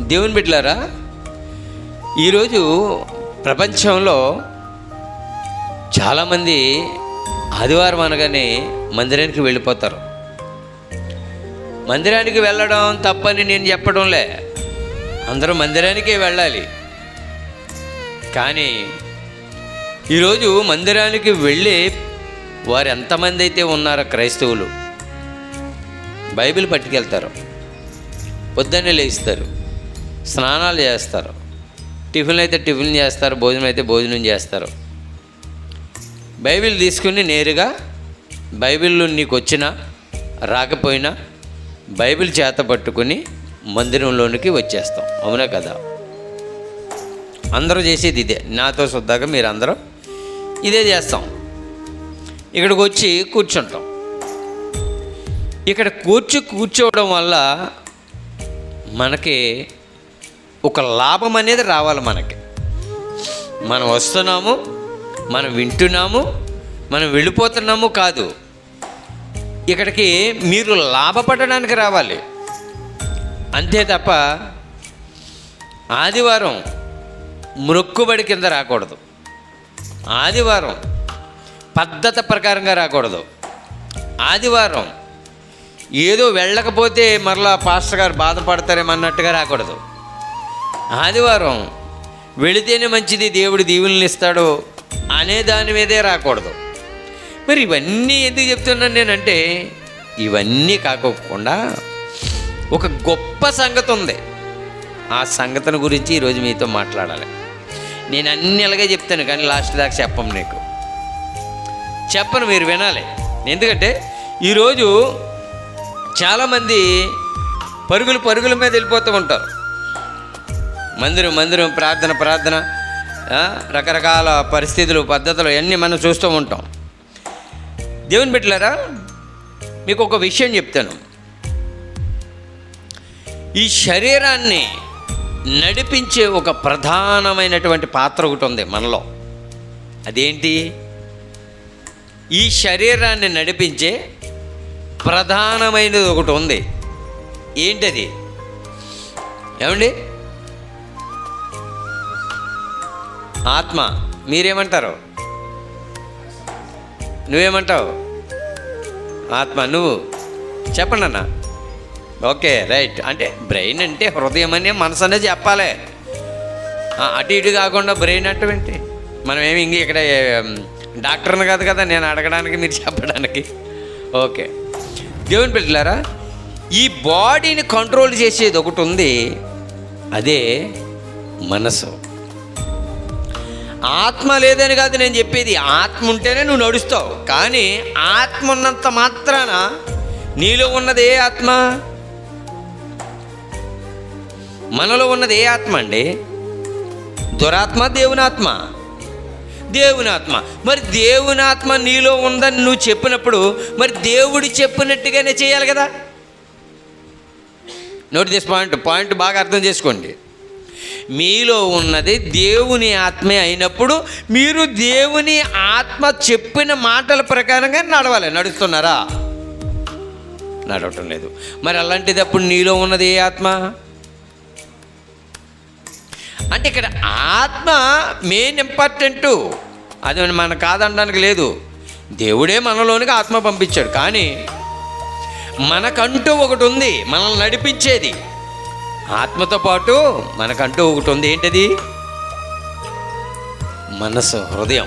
దేవుని బిడ్డలారా ఈరోజు ప్రపంచంలో చాలామంది ఆదివారం అనగానే మందిరానికి వెళ్ళిపోతారు. మందిరానికి వెళ్ళడం తప్పని నేను చెప్పడంలే. అందరూ మందిరానికే వెళ్ళాలి. కానీ ఈరోజు మందిరానికి వెళ్ళి వారు ఎంతమంది అయితే ఉన్నారో క్రైస్తవులు బైబిల్ పట్టుకెళ్తారు. పొద్దున్నే లేస్తారు. స్నానాలు చేస్తారు. టిఫిన్ అయితే టిఫిన్ చేస్తారు భోజనం అయితే భోజనం చేస్తారు. బైబిల్ తీసుకుని నేరుగా బైబిల్లో నీకు వచ్చినా రాకపోయినా బైబిల్ చేత పట్టుకుని మందిరంలోనికి వచ్చేస్తాం. అవునా కదా? అందరూ చేసేది ఇదే. నాతో శుద్ధాక మీరు అందరూ ఇదే చేస్తాం. ఇక్కడికి వచ్చి కూర్చుంటాం. ఇక్కడ కూర్చు కూర్చోవడం వల్ల మనకి ఒక లాభం అనేది రావాలి మనకి. మనం వస్తున్నాము మనం వింటున్నాము మనం వెళ్ళిపోతున్నాము కాదు. ఇక్కడికి మీరు లాభపడడానికి రావాలి. అంతే తప్ప ఆదివారం మొక్కుబడి కింద రాకూడదు. ఆదివారం పద్ధతి ప్రకారంగా రాకూడదు. ఆదివారం ఏదో వెళ్ళకపోతే మరలా పాస్టర్ గారు బాధపడతారేమన్నట్టుగా రాకూడదు. ఆదివారం వెళితేనే మంచిది దేవుడు దీవుల్ని ఇస్తాడో అనే దాని మీదే రాకూడదు. మరి ఇవన్నీ ఎందుకు చెప్తున్నాను నేనంటే ఇవన్నీ కాకోకుండా ఒక గొప్ప సంగతి ఉంది. ఆ సంగతిని గురించి ఈరోజు మీతో మాట్లాడాలి. నేను అన్ని ఇలాగే చెప్తాను కానీ లాస్ట్ దాకా చెప్పం నీకు. చెప్పను మీరు వినాలి. ఎందుకంటే ఈరోజు చాలామంది పరుగులు పరుగుల మీద వెళ్ళిపోతూ ఉంటారు. మందిరం మందిరం ప్రార్థన ప్రార్థన రకరకాల పరిస్థితులు పద్ధతులు అన్నీ మనం చూస్తూ ఉంటాం. దేవుని బిడ్డలారా మీకు ఒక విషయం చెప్తాను. ఈ శరీరాన్ని నడిపించే ఒక ప్రధానమైనటువంటి పాత్ర ఒకటి ఉంది మనలో. అదేంటి? ఈ శరీరాన్ని నడిపించే ప్రధానమైనది ఒకటి ఉంది. ఏంటది? ఏమండి? ఆత్మ మీరేమంటారు? నువ్వేమంటావు? ఆత్మ నువ్వు? చెప్పండి అన్న. Okay right. అంటే బ్రెయిన్ అంటే హృదయం అనే మనసు అనేది చెప్పాలి అటు ఇటు కాకుండా బ్రెయిన్ అటువంటి మనం ఏమి ఇంక ఇక్కడ డాక్టర్ని కాదు కదా నేను అడగడానికి మీరు చెప్పడానికి. ఓకే. దేవుని పెట్టలారా ఈ బాడీని కంట్రోల్ చేసేది ఒకటి ఉంది. అదే మనసు. ఆత్మ లేదని కాదు నేను చెప్పేది ఆత్మ ఉంటేనే నువ్వు నడుస్తావు. కానీ ఆత్మ ఉన్నంత మాత్రాన నీలో ఉన్నది ఏ ఆత్మ? మనలో ఉన్నది ఏ ఆత్మ అండి? దురాత్మ దేవునాత్మ. దేవునాత్మ. మరి దేవునాత్మ నీలో ఉందని నువ్వు చెప్పినప్పుడు మరి దేవుడు చెప్పినట్టుగానే చేయాలి కదా? నోట్ దిస్ పాయింట్ పాయింట్ బాగా అర్థం చేసుకోండి. మీలో ఉన్నది దేవుని ఆత్మే అయినప్పుడు మీరు దేవుని ఆత్మ చెప్పిన మాటల ప్రకారంగా నడవాలి. నడుస్తున్నారా? నడవటం లేదు. మరి అలాంటిది అప్పుడు నీలో ఉన్నది ఏ ఆత్మ? అంటే ఇక్కడ ఆత్మ మెయిన్ ఇంపార్టెంటు అది మన కాదనడానికి లేదు. దేవుడే మనలోనికి ఆత్మ పంపించాడు. కానీ మనకంటూ ఒకటి ఉంది. మనల్ని నడిపించేది. ఆత్మతో పాటు మనకంటూ ఒకటి ఉంది. ఏంటది? మనసు హృదయం.